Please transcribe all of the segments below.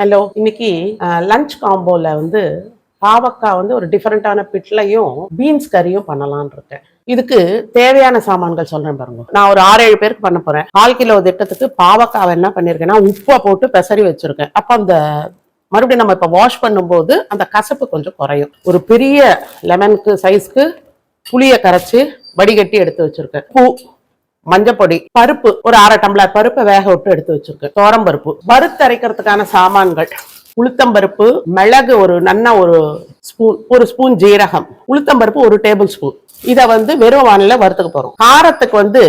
Hello இன்னைக்கு lunch காம்போல வந்து பாவக்காய் வந்து ஒரு டிஃபரெண்டான பிட்லையும் பீன்ஸ் கறியும் பண்ணலாம்னு இருக்கேன். இதுக்கு தேவையான சாமான்கள் சொல்றேன் பாருங்க. நான் ஒரு ஆறு ஏழு பேருக்கு பண்ண போறேன். கால் கிலோ திட்டத்துக்கு பாவக்காவை என்ன பண்ணிருக்கேன்னா உப்பை போட்டு பெசரி வச்சிருக்கேன். அப்ப அந்த மறுபடியும் நம்ம இப்ப வாஷ் பண்ணும்போது அந்த கசப்பு கொஞ்சம் குறையும். ஒரு பெரிய லெமனுக்கு சைஸ்க்கு புளியை கரைச்சு வடிகட்டி எடுத்து வச்சிருக்கேன். பூ மஞ்சப்பொடி பருப்பு ஒரு அரை டம்ளர் பருப்பை வேக விட்டு எடுத்து வச்சிருக்கேன் தோரம் பருப்பு. வறுத்தரைக்கிறதுக்கான சாமான்கள். உளுத்தம்பருப்பு மிளகு ஒரு நன்னா ஒரு ஸ்பூன் ஒரு ஸ்பூன் ஜீரகம். உளுத்தம்பருப்பு ஒரு டேபிள் ஸ்பூன் இதை வந்து வெறும் வானில வறுத்துக்க போறோம். காரத்துக்கு வந்து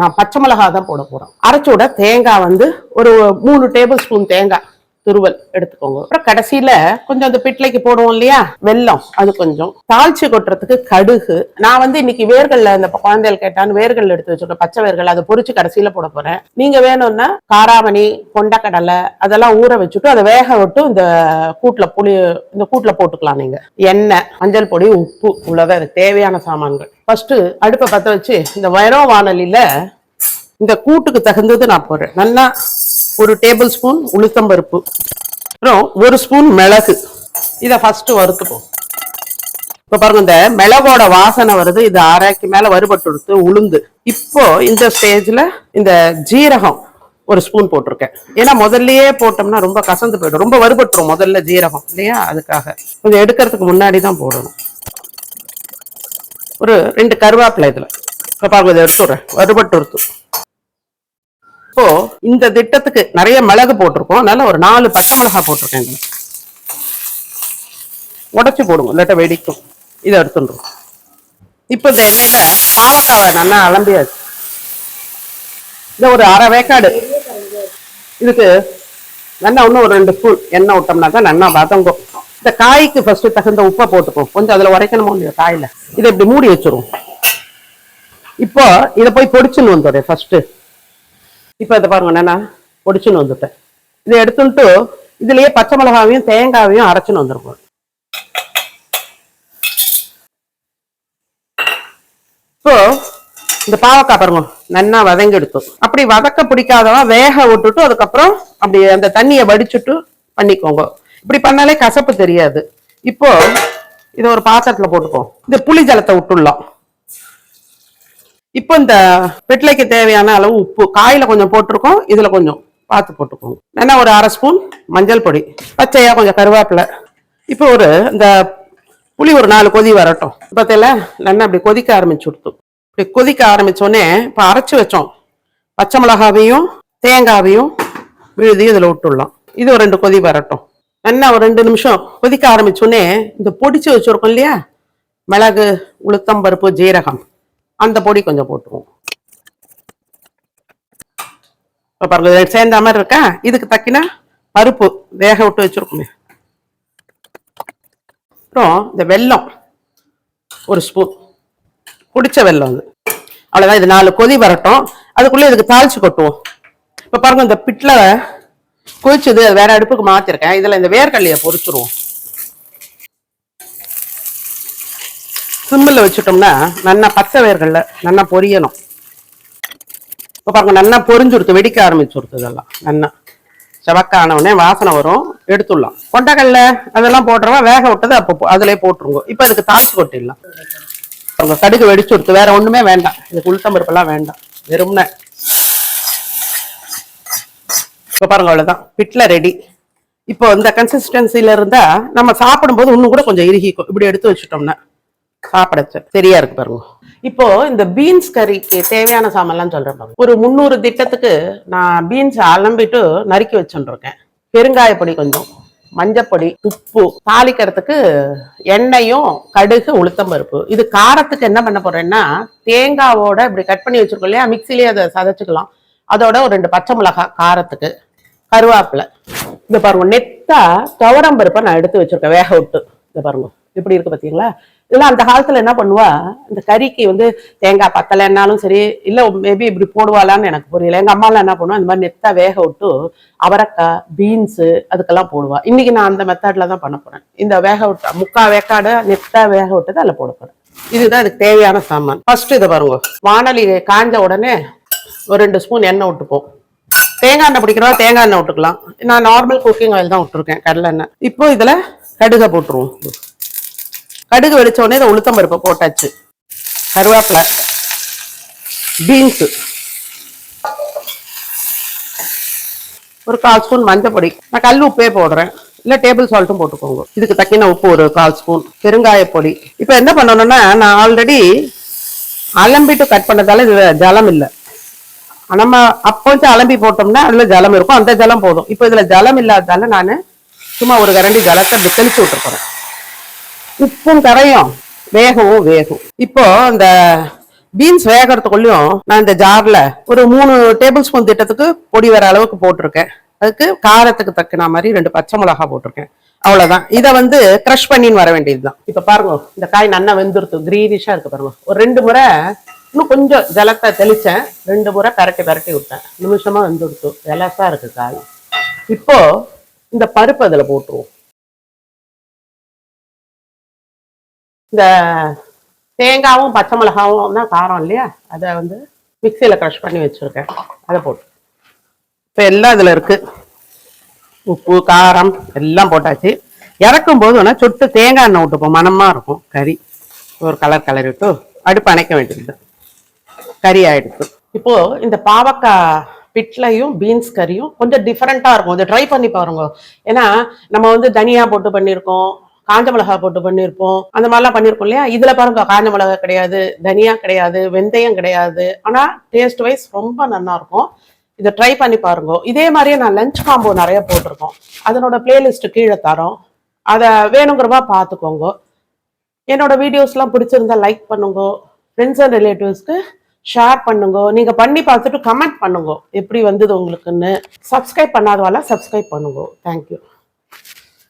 நான் பச்சை மிளகா தான் போட போறோம். அரைச்சோட தேங்காய் வந்து ஒரு மூணு டேபிள் ஸ்பூன் தேங்காய். துருவல் எடுத்துக்கோங்க. அப்புறம் கடைசியில கொஞ்சம் அந்த பிட்லைக்கு போடுவோம் இல்லையா? வெல்லம் அது கொஞ்சம். தாழ்ச்சி கொட்டுறதுக்கு கடுகு. நான் வந்து இன்னைக்கு வேர்கள்ல இந்த குழந்தைகள் கேட்டான்னு வேர்கள் எடுத்து வச்சிருக்கேன். பச்சை வேர்கள் அதை பொறிச்சு கடைசியில போட போறேன். நீங்க வேணும்னா காராமணி கொண்டக்கடலை அதெல்லாம் ஊற வச்சுட்டு அதை வேக விட்டு இந்த கூட்டுல புளி இந்த கூட்டுல போட்டுக்கலாம் நீங்க. எண்ணெய் மஞ்சள் பொடி உப்பு இவ்வளவுதான் அதுக்கு தேவையான சாமான்கள். ஃபர்ஸ்ட் அடுப்பை பத்த வச்சு இந்த வைரோ வானலியில இந்த கூட்டுக்கு தகுந்தது நான் போடுறேன். நல்லா ஒரு டேபிள் ஸ்பூன் உளுத்தம்பருப்பு. அப்புறம் ஒரு ஸ்பூன் மிளகு. இதை ஃபர்ஸ்ட் வறுத்துப்போம். இப்போ பாருங்க இந்த மிளகோட வாசனை வருது. இது அரைக்கு மேல வறுபட்டு உளுந்து. இப்போ இந்த ஸ்டேஜ்ல இந்த ஜீரகம் ஒரு ஸ்பூன் போட்டிருக்கேன். ஏன்னா முதல்லயே போட்டோம்னா ரொம்ப கசந்து போயிடும். ரொம்ப வறுபட்டுரும் முதல்ல ஜீரகம் இல்லையா? அதுக்காக. கொஞ்சம் எடுக்கிறதுக்கு முன்னாடி தான் போடணும். ஒரு ரெண்டு கருவேப்பிலை இதுல. இப்ப பாருங்க இதை எடுத்துடுறேன். வறுபட்டு இப்போ இந்த திட்டத்துக்கு நிறைய மிளகு போட்டிருக்கோம். அதனால ஒரு நாலு பச்சை மிளகா போட்டிருக்கேன் உடச்சி உடைச்சு போடுவோம் இல்லாட்ட வெடிக்கும். இதை எடுத்துடுறோம். இப்போ இந்த எண்ணெயில் பாவக்காவை நல்லா அலம்பியாச்சு. இந்த ஒரு அரை வேக்காடு. இதுக்கு நல்லா இன்னும் ஒரு ரெண்டு ஸ்பூன் எண்ணெய் விட்டோம்னாக்கா நல்லா வதங்கும். இந்த காய்க்கு ஃபர்ஸ்ட் தகுந்த உப்பை போட்டுப்போம் கொஞ்சம் அதுல உரைக்கணுமோ இல்லையா காயில. இதை இப்படி மூடி வச்சிருவோம். இப்போ இதை போய் பொடிச்சுன்னு வந்துடுறேன் ஃபர்ஸ்ட் இப்போ இதை பாருங்க நான் பொடிச்சுன்னு வந்துட்டேன். இதை எடுத்துட்டு இதுலயே பச்சை மிளகாவையும் தேங்காவையும் அரைச்சுன்னு வந்துருக்கோம் இப்போ இந்த பாவக்காய் பாருங்க நன்னா வதங்கி எடுத்தோம் அப்படி வதக்க பிடிக்காதவா வேக விட்டுட்டு அதுக்கப்புறம் அப்படி அந்த தண்ணியை வடிச்சுட்டு பண்ணிக்கோங்க. இப்படி பண்ணாலே கசப்பு தெரியாது. இப்போ இதை ஒரு பாத்திரத்துல போட்டுக்கோ. இந்த புளி ஜலத்தை விட்டுடலாம். இப்போ இந்த வெட்டிலைக்கு தேவையான அளவு உப்பு காயில் கொஞ்சம் போட்டிருக்கோம். இதில் கொஞ்சம் பார்த்து போட்டுக்கோங்க. ஏன்னா ஒரு அரை ஸ்பூன் மஞ்சள் பொடி பச்சையாக கொஞ்சம் கருவேப்பிலை. இப்போ ஒரு இந்த புளி ஒரு நாலு கொதி வரட்டும். பார்த்தீங்களா நல்லா அப்படி கொதிக்க ஆரம்பிச்சு கொடுத்து இப்படி கொதிக்க ஆரம்பிச்சோடனே இப்போ அரைச்சி வச்சோம். பச்சை மிளகாவையும் தேங்காவையும் விழுதியும் இதில் விட்டுடலாம். இது ஒரு ரெண்டு கொதி வரட்டும். நல்லா ஒரு ரெண்டு நிமிஷம் கொதிக்க ஆரம்பிச்சோடனே இந்த பொடிச்சு வச்சுருக்கோம் இல்லையா? மிளகு உளுத்தம்பருப்பு ஜீரகம். அந்த பொடி கொஞ்சம் போட்டுருவோம். இப்போ பாருங்க சேர்ந்த மாதிரி இருக்கா? இதுக்கு தக்கின பருப்பு வேக விட்டு வச்சுருக்குமே. அப்புறம் இந்த வெல்லம் ஒரு ஸ்பூன் குடிச்ச வெல்லம் அது. அவ்வளோதான் இது நாலு கொதி வரட்டும். அதுக்குள்ளே இதுக்கு தாளிச்சு கொட்டுவோம். இப்போ பாருங்க இந்த பிட்டில் கொதிச்சது வேற அடுப்புக்கு மாற்றிருக்கேன் இதில் இந்த வேர்க்கல்லையை பொறிச்சிருவோம் சிம்மில் வச்சுட்டோம்னா நல்லா பச்சை வேர்களில் நல்லா பொரியணும். இப்போ பாருங்க நல்லா பொரிஞ்சு கொடுத்து வெடிக்க ஆரம்பிச்சு கொடுத்து இதெல்லாம் நல்லா செவக்கான உடனே வாசனை வரும் எடுத்துடலாம். கொண்டக்கடல அதெல்லாம் போட்டுருவா வேக விட்டது அப்போ அதிலே போட்டுருங்க. இப்போ அதுக்கு தாளிச்சு கொட்டிடலாம். பாருங்க கடுகு வெடிச்சு கொடுத்து வேற ஒன்றுமே வேண்டாம். இதுக்கு உளுத்தம்பருப்பெல்லாம் வேண்டாம். வெறும்னே. இப்போ பாருங்க அவ்வளோதான் பிட்ல ரெடி இப்போ இந்த கன்சிஸ்டன்சில இருந்தால் நம்ம சாப்பிடும்போது இன்னும் கூட கொஞ்சம் இறுகிக்கும். இப்படி எடுத்து வச்சுட்டோம்னா. சாப்பிட சரியா இருக்கு பாருங்க. இப்போ இந்த பீன்ஸ் கறிக்கு தேவையான சாமான்லாம் சொல்றேன் பாருங்க. ஒரு முந்நூறு திட்டத்துக்கு நான் பீன்ஸ் அலம்பிட்டு நறுக்கி வச்சுருக்கேன். பெருங்காய பொடி கொஞ்சம் மஞ்சப்பொடி உப்பு தாளிக்கிறதுக்கு எண்ணெயும் கடுகு உளுத்தம் பருப்பு. இது காரத்துக்கு என்ன பண்ண போறேன்னா தேங்காவோட இப்படி கட் பண்ணி வச்சிருக்கோம் இல்லையா? மிக்சிலேயே அதை சதைச்சுக்கலாம். அதோட ஒரு ரெண்டு பச்சை மிளகாய் காரத்துக்கு கருவேப்பிலை. இந்த பாருங்க நெத்தா துவரம் பருப்பை நான் எடுத்து வச்சிருக்கேன் வேக விட்டு. இந்த பாருங்க. இப்படி இருக்கு பாத்தீங்களா? இதெல்லாம் அந்த காலத்துல என்ன பண்ணுவா? இந்த கறிக்கு வந்து தேங்காய் பத்தலைன்னாலும் சரி இல்லை மேபி இப்படி போடுவாளான்னு எனக்கு புரியல. எங்கள் அம்மாலாம் என்ன பண்ணுவா? இந்த மாதிரி நெத்தா வேக விட்டு அவரைக்காய் பீன்ஸு அதுக்கெல்லாம் போடுவா. இன்னைக்கு நான் அந்த மெத்தடில் தான் பண்ண போகிறேன் இந்த வேக விட்டு முக்கா வேக்காடு நெத்தா வேக விட்டது அதில் போட போகிறேன் இதுதான் இதுக்கு தேவையான சாமான். ஃபர்ஸ்ட் இதை பாருங்க. வானொலி காஞ்ச உடனே ஒரு ரெண்டு ஸ்பூன் எண்ணெய் விட்டுப்போம். தேங்காய் எண்ணெய் பிடிக்கிறவா தேங்காய் எண்ணெய் விட்டுக்கலாம். நான் நார்மல் குக்கிங் ஆயில் தான் விட்டுருக்கேன் கடலை எண்ணெய். இப்போ இதில் கடுகை போட்டுருவோம். கடுகு வெடிச்சோடனே இதை உளுத்தம் பருப்பு போட்டாச்சு. கருவேப்பிலை பீன்ஸு. ஒரு கால் ஸ்பூன் மஞ்சள் பொடி. நான் கல் உப்பே போடுறேன். இல்லை டேபிள் சால்ட்டும் போட்டுக்கோங்க. இதுக்கு தக்கின உப்பு ஒரு கால் ஸ்பூன். பெருங்காய பொடி. இப்போ என்ன பண்ணணும்னா நான் ஆல்ரெடி அலம்பிட்டு கட் பண்ணதால இது ஜலம் இல்லை. நம்ம அப்போ கொஞ்சம் அலம்பி போட்டோம்னா அதில் ஜலம் இருக்கும். அந்த ஜலம் போதும். இப்போ இதில் ஜலம் இல்லாததால நான் சும்மா ஒரு கரண்டி ஜலத்தை அப்படி தெளிச்சு உப்பும் கரையும். வேகவும் வேகும். இப்போ அந்த பீன்ஸ் வேகிறதுக்குள்ளேயும் நான் இந்த ஜார்ல ஒரு மூணு டேபிள் ஸ்பூன் திட்டத்துக்கு பொடி வர அளவுக்கு போட்டிருக்கேன். அதுக்கு காரத்துக்கு தக்கின மாதிரி ரெண்டு பச்சை மிளகா போட்டிருக்கேன். அவ்வளவுதான். இதை வந்து க்ரஷ் பண்ணின்னு வர வேண்டியதுதான். இப்ப பாருங்க இந்த காய் நல்லா வெந்துருத்து கிரீனிஷா இருக்கு பாருங்க. ஒரு ரெண்டு முறை இன்னும் கொஞ்சம் ஜலத்தை தெளிச்சேன். ரெண்டு முறை பரட்டி பரட்டி விட்டேன். நிமிஷமா வெந்துடுத்து எலசா இருக்கு காய். இப்போ இந்த பருப்பு அதுல போட்டுருவோம். இந்த தேங்காவும் பச்சை மிளகாவும் தான் காரம் இல்லையா? அதை வந்து மிக்சியில் க்ரஷ் பண்ணி வச்சுருக்கேன். அதை போட்டு. இப்போ எல்லாம் இதில் இருக்குது உப்பு காரம் எல்லாம் போட்டாச்சு. இறக்கும் போது வேணால் சுட்டு தேங்காய் எண்ணெய் விட்டுப்போம் மணமாக இருக்கும். கறி. ஒரு கலர் கலர் விட்டு அடுப்பு அணைக்க வேண்டியது. கறி ஆயிடுச்சு. இப்போது இந்த பாவக்காய் பிட்லையும் பீன்ஸ் கறியும் கொஞ்சம் டிஃப்ரெண்ட்டாக இருக்கும். கொஞ்சம் ட்ரை பண்ணி பாருங்க. ஏன்னா நம்ம வந்து தனியா போட்டு பண்ணியிருக்கோம். காஞ்ச மிளகா போட்டு பண்ணியிருப்போம் அந்த மாதிரிலாம் பண்ணியிருக்கோம் இல்லையா? இதுல பாருங்க காஞ்ச மிளகா கிடையாது தனியா கிடையாது வெந்தயம் கிடையாது. ஆனா டேஸ்ட் வைஸ் ரொம்ப நல்லா இருக்கும். இதை ட்ரை பண்ணி பாருங்க. இதே மாதிரியே நான் லஞ்ச் காம்போ நிறைய போட்டிருக்கோம். அதனோட பிளேலிஸ்ட் கீழே தரோம். அதை வேணுங்கிறவா பார்த்துக்கோங்க. என்னோட வீடியோஸ்லாம் பிடிச்சிருந்தா லைக் பண்ணுங்க. ஃப்ரெண்ட்ஸ் அண்ட் ரிலேட்டிவ்ஸ்க்கு ஷேர் பண்ணுங்க. நீங்க பண்ணி பார்த்துட்டு கமெண்ட் பண்ணுங்க. எப்படி வந்தது உங்களுக்குன்னு. சப்ஸ்கிரைப் பண்ணாதவால சப்ஸ்கிரைப் பண்ணுங்க. Thank you